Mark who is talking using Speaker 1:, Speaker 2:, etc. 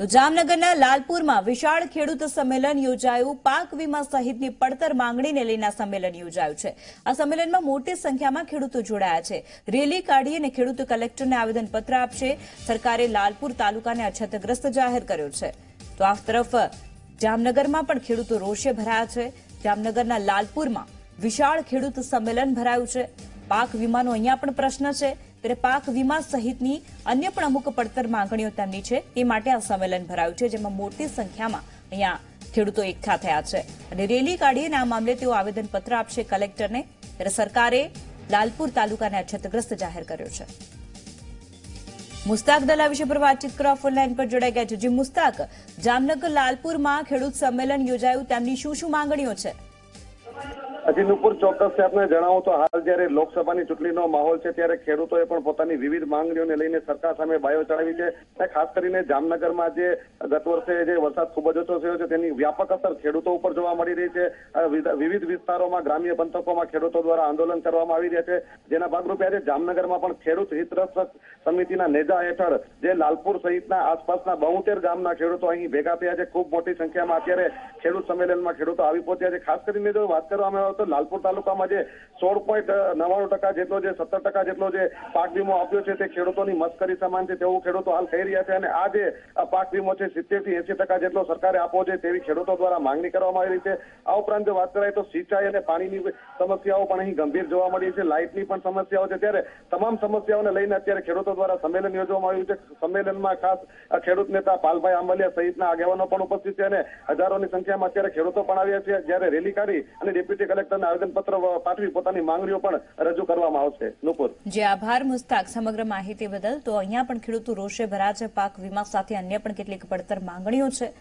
Speaker 1: તો જામનગરના લાલપુરમાં વિશાળ ખેડૂત સંમેલન યોજાયું. પાક વીમા સહિતની પડતર માંગણીને લઈને સંમેલન યોજાયું છે. આ સંમેલનમાં મોટી સંખ્યામાં ખેડૂતો જોડાયા છે. રેલી કાઢી અને ખેડૂતો કલેક્ટરને આવેદનપત્ર આપશે. સરકારે લાલપુર તાલુકાને અછતગ્રસ્ત જાહેર કર્યો છે. તો આ તરફ જામનગરમાં પણ ખેડૂતો રોષે ભરાયા છે. જામનગરના લાલપુરમાં વિશાળ ખેડૂત સંમેલન ભરાયું છે. પાક વીમાનો અહીંયા પણ પ્રશ્ન છે. ત્યારે પાક વીમા સહિતની અન્ય પણ અમુક પડતર માંગણીઓ તેમની છે. એ માટે આ સંમેલન ભરાયું છે, જેમાં મોટી સંખ્યામાં અહીંયા ખેડૂતો એકઠા થયા છે. અને રેલી કાઢીને આ મામલે તેઓ આવેદનપત્ર આપશે કલેક્ટરને. ત્યારે સરકારે લાલપુર તાલુકાને અછતગ્રસ્ત જાહેર કર્યો છે. મુસ્તાક દલા વિશે પર વાતચીત કરવા ફોનલાઈન પર જોડાઈ ગયા છે. જે મુસ્તાક જામનગર લાલપુરમાં ખેડૂત સંમેલન યોજાયું. તેમની શું શું માંગણીઓ છે?
Speaker 2: હજી નુપુર ચોક્કસથી આપને જણાવું તો હાલ જ્યારે લોકસભાની ચૂંટણીનો માહોલ છે, ત્યારે ખેડૂતોએ પણ પોતાની વિવિધ માંગણીઓને લઈને સરકાર સામે બાયો ચડાવી છે અને ખાસ કરીને જામનગરમાં જે ગત વર્ષે જે વરસાદ ખૂબ જ ઓછો થયો છે, તેની વ્યાપક અસર ખેડૂતો ઉપર જોવા મળી રહી છે. વિવિધ વિસ્તારોમાં, ગ્રામ્ય પંથકોમાં ખેડૂતો દ્વારા આંદોલન કરવામાં આવી રહ્યા છે. જેના ભાગરૂપે આજે જામનગરમાં પણ ખેડૂત હિતરક્ષક સમિતિના નેજા હેઠળ જે લાલપુર સહિતના આસપાસના બોતેર ગામના ખેડૂતો અહીં ભેગા થયા છે. ખૂબ મોટી સંખ્યામાં અત્યારે ખેડૂત સંમેલનમાં ખેડૂતો આવી પહોંચ્યા છે. ખાસ કરીને જો વાત કરવામાં આવે તો લાલપુર તાલુકામાં જે સોળ પોઈન્ટ નવ્વાણું ટકા જેટલો જે, સત્તર ટકા જેટલો જે પાક વીમો આપ્યો છે તે ખેડૂતોની મસ્કરી સમાન છે, તેવું ખેડૂતો હાલ થઈ રહ્યા છે અને આ જે પાક વીમો છે સિત્તેરથી એસી ટકા જેટલો સરકારે આપવો છે તેવી ખેડૂતો દ્વારા માંગણી કરવામાં આવી છે. આ ઉપરાંત જો વાત કરાય તો સિંચાઈ અને પાણીની સમસ્યાઓ પણ અહીં ગંભીર જોવા મળી છે. લાઇટની પણ સમસ્યાઓ છે. ત્યારે તમામ સમસ્યાઓને લઈને અત્યારે ખેડૂતો દ્વારા સંમેલન યોજવામાં આવ્યું છે. સંમેલનમાં ખાસ ખેડૂત નેતા પાલભાઈ આંબલિયા સહિતના આગેવાનો પણ ઉપસ્થિત છે અને હજારોની સંખ્યામાં અત્યારે ખેડૂતો પણ આવ્યા છે. જ્યારે રેલી કાઢી અને ડેપ્યુટી કલેક્ટરને આવેદનપત્ર પાઠવી પોતાની માંગણીઓ પણ રજૂ કરવામાં આવશે. નુપુર.
Speaker 1: જે, આભાર, મુસ્તાક. સમગ્ર માહિતી બદલ તો અહીંયા પણ ખેડૂતો રોષે ભરા છે. પાક વીમા સાથે અન્ય પણ કેટલીક પડતર માંગણીઓ છે.